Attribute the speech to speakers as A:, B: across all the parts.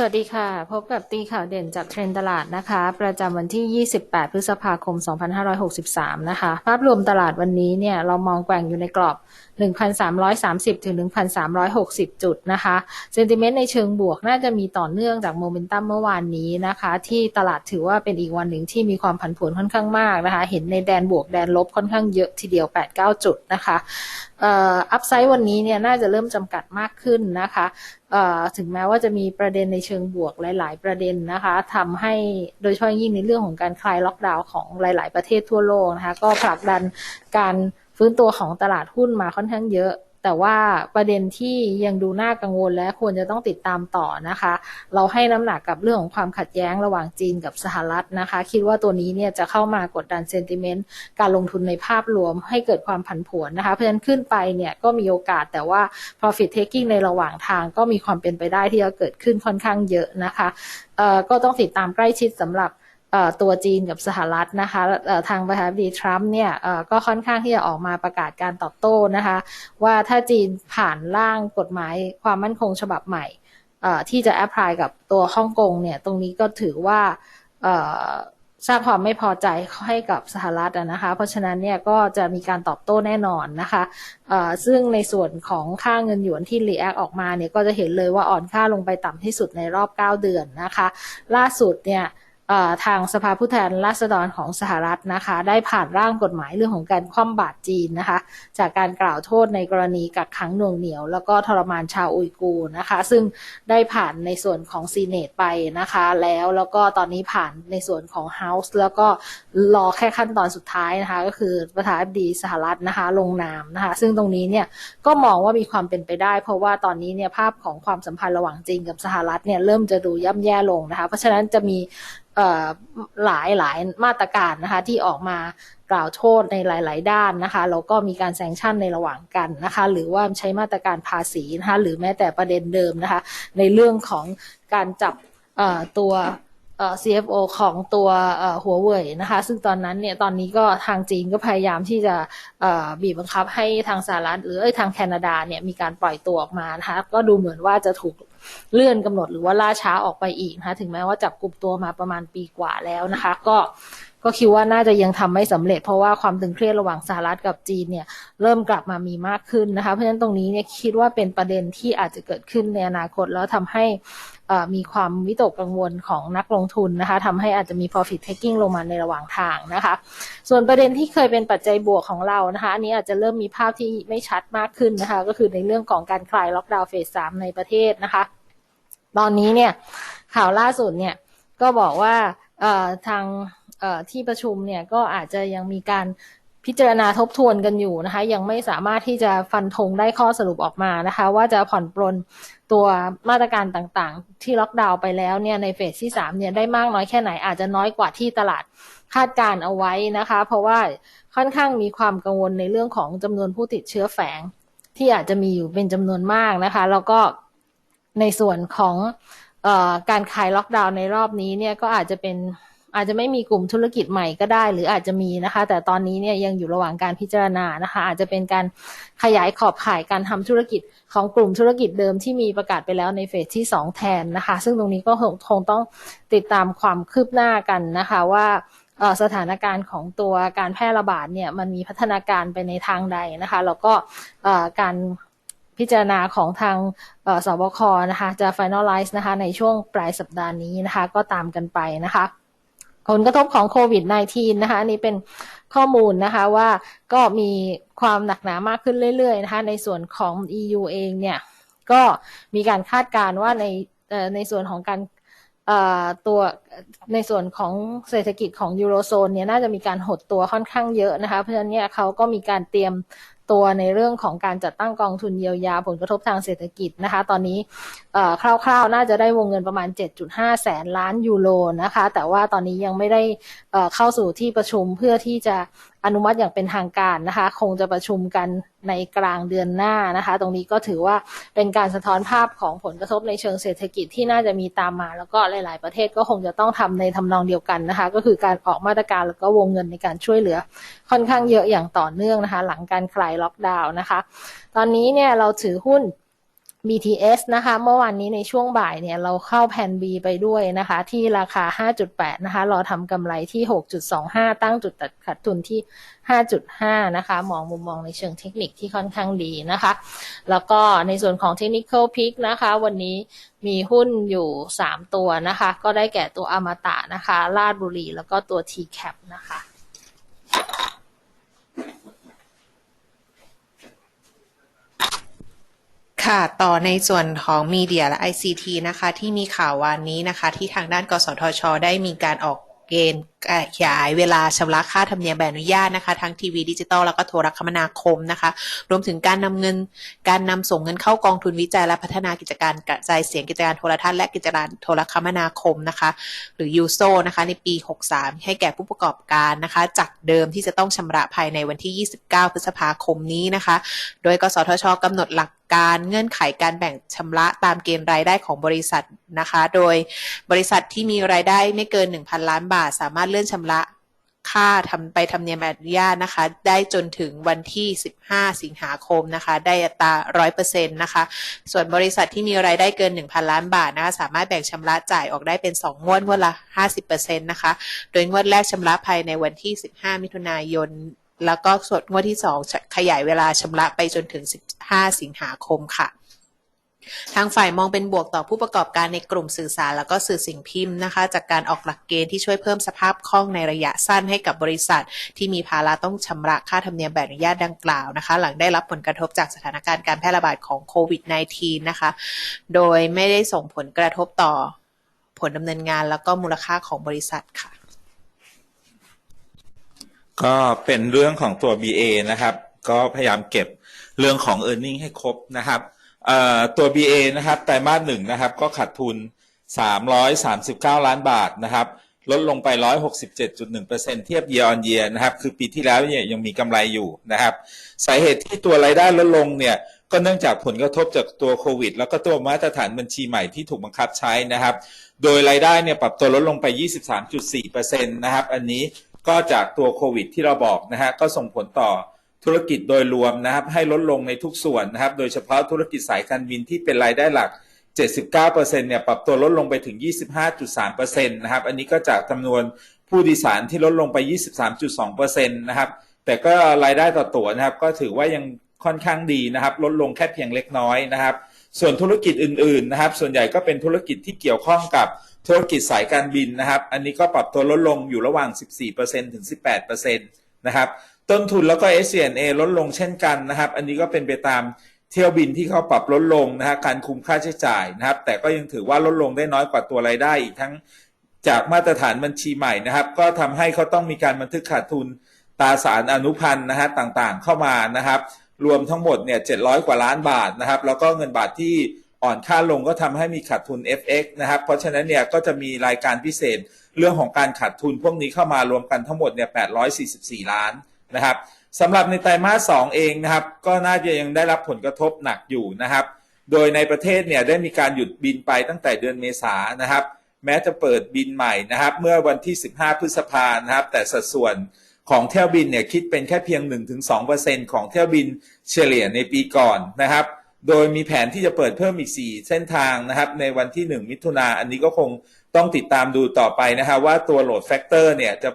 A: สวัสดีค่ะ พบกับตีข่าวเด่นจากเทรนด์ตลาดนะคะ ประจำวันที่ 28 พฤษภาคม 2563 นะคะ ภาพรวมตลาดวันนี้เนี่ยเรามองแกว่งอยู่ในกรอบ 1,330 ถึง 1,360 จุดนะคะ เซนติเมนต์ในเชิงบวกน่าจะมีต่อเนื่องจากโมเมนตัมเมื่อวานนี้นะคะ ที่ตลาดถือว่าเป็นอีกวันหนึ่งที่มีความผันผวนค่อนข้างมากนะคะ เห็นในแดนบวกแดนลบค่อนข้างเยอะทีเดียว 8-9 จุดนะคะอัพไซด์วันนี้เนี่ยน่าจะเริ่มจำกัดมากขึ้นนะคะ ถึงแม้ว่าจะมีประเด็นในเชิงบวกหลาย ๆ ประเด็นนะคะทำให้โดยเฉพาะยิ่งในเรื่องของการคลายล็อกดาวน์ของหลาย ๆ ประเทศทั่วโลกนะคะ ก็ผลักดันการฟื้นตัวของตลาดหุ้นมาค่อนข้างเยอะ แต่ว่าประเด็นที่ยังดูน่ากังวลและควรจะต้องติดตามต่อนะคะ เราให้น้ำหนักกับเรื่องของความขัดแย้งระหว่างจีนกับสหรัฐนะคะ คิดว่าตัวนี้เนี่ยจะเข้ามากดดันเซนติเมนต์การลงทุนในภาพรวมให้เกิดความผันผวนนะคะ เพราะฉะนั้นขึ้นไปเนี่ยก็มีโอกาสแต่ว่า profit taking ในระหว่างทางก็มีความเป็นไปได้ที่จะเกิดขึ้นค่อนข้างเยอะนะคะก็ต้องติดตามใกล้ชิดสำหรับ ตัวจีนกับสหรัฐนะคะทางประธานาธิบดีทรัมป์เนี่ยก็ค่อนข้างที่จะออกมาประกาศการตอบโต้นะคะ ว่าถ้าจีนผ่านร่างกฎหมายความมั่นคงฉบับใหม่ที่จะแอพพลายกับตัวฮ่องกงเนี่ยตรงนี้ก็ถือว่าสร้างความไม่พอใจให้กับสหรัฐนะคะ เพราะฉะนั้นเนี่ยก็จะมีการตอบโต้แน่นอนนะคะซึ่งในส่วนของค่าเงินหยวนที่รีแอคออกมาเนี่ยก็จะเห็นเลยว่าอ่อนค่าลงไปต่ำที่สุดในรอบ 9 เดือนนะคะ ล่าสุดเนี่ย ทางสภาผู้แทนราษฎรของสหรัฐนะคะ ได้ผ่านร่างกฎหมายเรื่องของการคว่ำบาตรจีนนะคะ จากการกล่าวโทษในกรณีกักขังหน่วงเหนียว แล้วก็ทรมานชาวอุยกูนะคะ ซึ่งได้ผ่านในส่วนของซีเนตไปนะคะ แล้วแล้วก็ตอนนี้ผ่านในส่วนของเฮาส์แล้วก็รอแค่ขั้นตอนสุดท้ายนะคะ ก็คือประธานาธิบดีสหรัฐนะคะ ลงนามนะคะ ซึ่งตรงนี้เนี่ยก็มองว่ามีความเป็นไปได้ เพราะว่าตอนนี้เนี่ยภาพของความสัมพันธ์ระหว่างจีนกับสหรัฐเนี่ยเริ่มจะดูย่ำแย่ลงนะคะ เพราะฉะนั้นจะมีหลายหลายมาตรการนะคะที่ออกมากล่าวโทษในหลาย ๆ ด้านนะคะแล้วก็มีการแซงชั่นในระหว่างกันนะคะหรือว่าใช้มาตรการภาษีนะคะหรือแม้แต่ประเด็นเดิมนะคะในเรื่องของการจับตัว CFO ของตัวหัวเว่ยนะคะ ซึ่งตอนนั้นเนี่ยตอนนี้ก็ทางจีนก็พยายามที่จะบีบบังคับให้ทางสหรัฐหรือทางแคนาดาเนี่ยมีการปล่อยตัวออกมานะคะก็ดูเหมือนว่าจะถูกเลื่อนกำหนดหรือว่าล่าช้าออกไปอีกนะคะถึงแม้ว่าจับกลุ่มตัวมาประมาณปีกว่าแล้วนะคะ ก็ก็คิดว่าน่าจะยังทำไม่สำเร็จเพราะว่าความตึงเครียดระหว่างสหรัฐกับจีนเนี่ยเริ่มกลับมามีมากขึ้นนะคะ เพราะฉะนั้นตรงนี้เนี่ยคิดว่าเป็นประเด็นที่อาจจะเกิดขึ้นในอนาคตแล้วทำให้ มีความวิตกกังวลของนักลงทุนนะคะทำให้อาจจะมี profit taking ลงมาในระหว่างทางนะคะ ส่วนประเด็นที่เคยเป็นปัจจัยบวกของเรานะคะอันนี้อาจจะเริ่มมีภาพที่ไม่ชัดมากขึ้นนะคะ ก็คือในเรื่องของการคลายล็อกดาวน์เฟสสามในประเทศนะคะ ตอนนี้เนี่ยข่าวล่าสุดเนี่ยก็บอกว่าทางที่ประชุมเนี่ยก็อาจจะยังมีการ พิจารณาทบทวนกันอยู่นะคะ ยังไม่สามารถที่จะฟันธงได้ข้อสรุปออกมานะคะ ว่าจะผ่อนปลนตัวมาตรการต่างๆ ที่ล็อกดาวน์ไปแล้วเนี่ยในเฟสที่3เนี่ยได้มากน้อยแค่ไหนอาจจะน้อยกว่าที่ตลาดคาดการเอาไว้นะคะ เพราะว่าค่อนข้างมีความกังวลในเรื่องของจำนวนผู้ติดเชื้อแฝง ที่อาจจะมีอยู่เป็นจำนวนมากนะคะ แล้วก็ในส่วนของอการคลายล็อกดาวน์ในรอบนี้เนี่ยก็อาจจะเป็น อาจจะไม่มีกลุ่มธุรกิจใหม่ก็ได้ หรืออาจจะมีนะคะ แต่ตอนนี้เนี่ยยังอยู่ระหว่างการพิจารณานะคะ อาจจะเป็นการขยายขอบข่ายการทำธุรกิจของกลุ่มธุรกิจเดิมที่มีประกาศไปแล้วในเฟสที่ 2 แทนนะคะ ซึ่งตรงนี้ก็คงต้องติดตามความคืบหน้ากันนะคะว่าสถานการณ์ของตัวการแพร่ระบาดเนี่ยมันมีพัฒนาการไปในทางใดนะคะ แล้วก็การพิจารณาของทางสบคนะคะ จะ finalize นะคะในช่วงปลายสัปดาห์นี้นะคะ ก็ตามกันไปนะคะ ผลกระทบของโควิด -19 นะคะนี่เป็นข้อมูลนะคะว่าก็มีความหนักหนามากขึ้นเรื่อยๆนะคะ ในส่วนของ EU เองเนี่ย ก็มีการคาดการณ์ว่าในในส่วนของการตัวในส่วนของเศรษฐกิจของยูโรโซนเนี่ยน่าจะมีการหดตัวค่อนข้างเยอะนะคะ เพราะฉะนั้นเนี่ยเขาก็มีการเตรียม ตัวในเรื่องของการจัดตั้งกองทุนเยียวยาผลกระทบทางเศรษฐกิจนะคะ ตอนนี้คร่าวๆ น่าจะได้วงเงินประมาณ 7.5 แสนล้านยูโรนะคะ แต่ว่าตอนนี้ยังไม่ได้เข้าสู่ที่ประชุมเพื่อที่จะอนุมัติอย่างเป็นทางการนะคะ คงจะประชุมกันในกลางเดือนหน้านะคะ ตรงนี้ก็ถือว่าเป็นการสะท้อนภาพของผลกระทบในเชิงเศรษฐกิจที่น่าจะมีตามมา แล้วก็หลาย ๆ ประเทศก็คงจะต้องทำในทำนองเดียวกันนะคะ ก็คือการออกมาตรการแล้วก็วงเงินในการช่วยเหลือ ค่อนข้างเยอะอย่างต่อเนื่องนะคะ หลังการคลายล็อกดาวน์นะคะ ตอนนี้เนี่ยเราถือหุ้น BTS นะคะ เมื่อวานนี้ในช่วงบ่ายเนี่ยเราเข้าแผ่น B ไปด้วยนะคะ ที่ราคา 5.8 นะคะ รอทำกำไรที่ 6.25 ตั้งจุดตัดขาดทุนที่ 5.5 นะคะ มองมุมมองในเชิงเทคนิคที่ค่อนข้างดีนะคะ แล้วก็ในส่วนของ Technical Pick นะคะ วันนี้มีหุ้นอยู่ 3 ตัวนะคะ ก็ได้แก่ตัวอมตะนะคะ ลาดบุรี แล้วก็ตัว TCAP นะคะ
B: ค่ะต่อในส่วนของมีเดียและ ICT นะคะ ที่มีข่าววันนี้นะคะ ที่ทางด้านกสทช ได้มีการออกเกณฑ์ขยายเวลาชำระค่าธรรมเนียมใบอนุญาตนะคะ ทั้งทีวีดิจิตอลแล้วก็โทรคมนาคมนะคะ รวมถึงการนำเงินการนำส่งเงินเข้ากองทุนวิจัยและพัฒนากิจการกระจายเสียงกิจการโทรทัศน์และกิจการโทรคมนาคมนะคะ หรือยูโซนะคะ ในปี 63 ให้แก่ผู้ประกอบการนะคะ จากเดิมที่จะต้องชำระภายในวันที่ 29 พฤษภาคมนี้นะคะ โดยกสทชกำหนดหลัก การเงื่อนไขการแบ่งชำระตามเกณฑ์รายได้ของบริษัทนะคะ โดยบริษัทที่มีรายได้ไม่เกิน 1,000 ล้านบาท สามารถเลื่อนชำระค่าทำไปทำเนียมอนุญาตนะคะ ได้จนถึงวันที่ 15 สิงหาคมนะคะ ได้อัตรา 100%นะคะ ส่วนบริษัทที่มีรายได้เกิน 1,000 ล้านบาทนะคะ สามารถแบ่งชำระจ่ายออกได้เป็น 2 งวดงวดละ 50%นะคะ โดยงวดแรกชำระภายในวันที่ 15 มิถุนายน แล้วก็ส่วนงวดที่ 2 ขยายเวลาชำระไปจนถึง 15 สิงหาคมค่ะ ทางฝ่ายมองเป็นบวกต่อผู้ประกอบการในกลุ่มสื่อสาร แล้วก็สื่อสิ่งพิมพ์นะคะ จากการออกหลักเกณฑ์ที่ช่วยเพิ่มสภาพคล่องในระยะสั้นให้กับบริษัท ที่มีภาระต้องชำระค่าธรรมเนียมใบอนุญาตดังกล่าวนะคะ หลังได้รับผลกระทบจากสถานการณ์การแพร่ระบาดของโควิด -19 นะคะ โดยไม่ได้ส่งผลกระทบต่อผลดำเนินงานแล้วก็มูลค่าของบริษัทค่ะ
C: ก็เป็นเรื่องของตัว BA นะครับ ก็พยายามเก็บเรื่องของ e a r n i n g ให้ครบนะครับตัว BA นะครับไตรมาสหนึ่งนะครับ ก็ขาดทุน 339 ล้านบาทนะครับ ลดลงไป 167.1%เทียบ year on year นะครับ คือปีที่แล้วเนี่ยยังมีกำไรอยู่นะครับ สาเหตุที่ตัวรายได้ลดลงเนี่ย ก็เนื่องจากผลกระทบจากตัวโควิด แล้วก็ตัวมาตรฐานบัญชีใหม่ที่ถูกบังคับใช้นะครับ โดยรายได้เนี่ยปรับตัวลดลงไป 23.4%นะครับ อันนี้ ก็จากตัวโควิดที่เราบอกนะฮะก็ส่งผลต่อธุรกิจโดยรวมนะครับ ให้ลดลงในทุกส่วนนะครับ โดยเฉพาะธุรกิจสายการบินที่เป็นรายได้หลัก 79%เนี่ยปรับตัวลดลงไปถึง 25.3%นะครับ อันนี้ก็จากจำนวนผู้โดยสารที่ลดลงไป 23.2%นะครับ แต่ก็รายได้ต่อตั๋วนะครับ ก็ถือว่ายังค่อนข้างดีนะครับ ลดลงแค่เพียงเล็กน้อยนะครับ ส่วนธุรกิจอื่นๆนะครับ ส่วนใหญ่ก็เป็นธุรกิจที่เกี่ยวข้องกับธุรกิจสายการบินนะครับ อันนี้ก็ปรับตัวลดลงอยู่ระหว่าง 14%ถึง 18%นะครับต้นทุนแล้วก็ SCNA ลดลงเช่นกันนะครับ อันนี้ก็เป็นไปตามเที่ยวบินที่เขาปรับลดลงนะฮะการคุมค่าใช้จ่ายนะครับ แต่ก็ยังถือว่าลดลงได้น้อยกว่าตัวรายได้อีกทั้งจากมาตรฐานบัญชีใหม่นะครับ ก็ทำให้เขาต้องมีการบันทึกขาดทุนตราสารอนุพันธ์นะฮะต่างๆเข้ามานะครับ รวมทั้งหมดเนี่ย700กว่าล้านบาทนะครับ แล้วก็เงินบาทที่อ่อนค่าลงก็ทำให้มีขาดทุน FX นะครับ เพราะฉะนั้นเนี่ยก็จะมีรายการพิเศษเรื่องของการขาดทุนพวกนี้เข้ามารวมกันทั้งหมดเนี่ย844 ล้านนะครับสำหรับในไตรมาส2เองนะครับ ก็น่าจะยังได้รับผลกระทบหนักอยู่นะครับ โดยในประเทศเนี่ยได้มีการหยุดบินไปตั้งแต่เดือนเมษานนะครับ แม้จะเปิดบินใหม่นะครับ เมื่อวันที่ 15 พฤษภานะครับ แต่สัดส่วน ของเที่ยวบินเนี่ยคิดเป็นแค่เพียง 1-2%ของเที่ยวบินเฉลี่ยในปีก่อนนะครับ โดยมีแผนที่จะเปิดเพิ่มอีก 4 เส้นทางนะครับ ในวันที่ 1 มิถุนาอันนี้ก็คงต้องติดตามดูต่อไปนะครับว่าตัวโหลดแฟกเตอร์เนี่ยจะ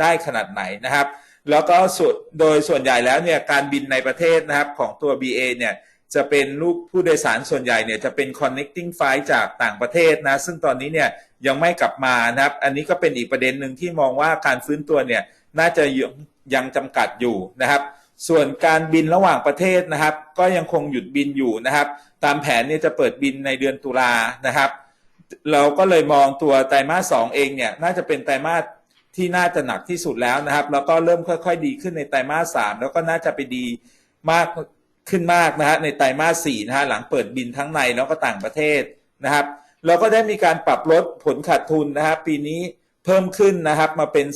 C: ได้ขนาดไหนนะครับ แล้วก็ส่วนโดยส่วนใหญ่แล้วเนี่ยการบินในประเทศนะครับของตัว BA เนี่ยจะเป็นลูกผู้โดยสารส่วนใหญ่เนี่ยจะเป็น connecting flight จากต่างประเทศนะ ซึ่งตอนนี้เนี่ยยังไม่กลับมานะครับ อันนี้ก็เป็นอีกประเด็นหนึ่งที่มองว่าการฟื้นตัวเนี่ย น่าจะยังยังจำกัดอยู่นะครับส่วนการบินระหว่างประเทศนะครับ ก็ยังคงหยุดบินอยู่นะครับ ตามแผนเนี่ยจะเปิดบินในเดือนตุลานะครับ เราก็เลยมองตัวไตรมาสสองเองเนี่ยน่าจะเป็นไตรมาสที่น่าจะหนักที่สุดแล้วนะครับ แล้วก็เริ่มค่อยๆ ดีขึ้นในไตรมาสสามแล้วก็น่าจะไปดีมากขึ้นมากนะฮะในไตรมาสสี่นะฮะหลังเปิดบินทั้งในแล้วก็ต่างประเทศนะครับ เราก็ได้มีการปรับลดผลขาดทุนนะครับ ปีนี้ เพิ่มขึ้นนะครับมาเป็น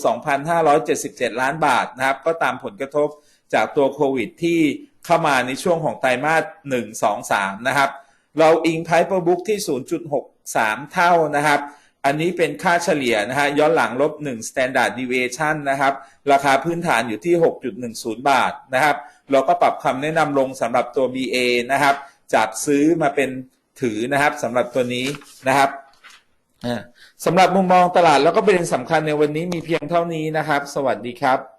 C: 2,577 ล้านบาทนะครับ ก็ตามผลกระทบจากตัวโควิดที่เข้ามาในช่วงของไตรมาส 1 2 3 นะครับ เราอิงไพร์ per book ที่ 0.63 เท่านะครับ อันนี้เป็นค่าเฉลี่ยนะฮะย้อนหลังลบ 1 standard deviation นะครับ ราคาพื้นฐานอยู่ที่ 6.10 บาทนะครับ เราก็ปรับคำแนะนำลงสำหรับตัว BA นะครับจากซื้อมาเป็นถือนะครับสำหรับตัวนี้นะครับอ่า สำหรับมุมมองตลาดแล้วก็ประเด็นสำคัญในวันนี้มีเพียงเท่านี้นะครับ สวัสดีครับ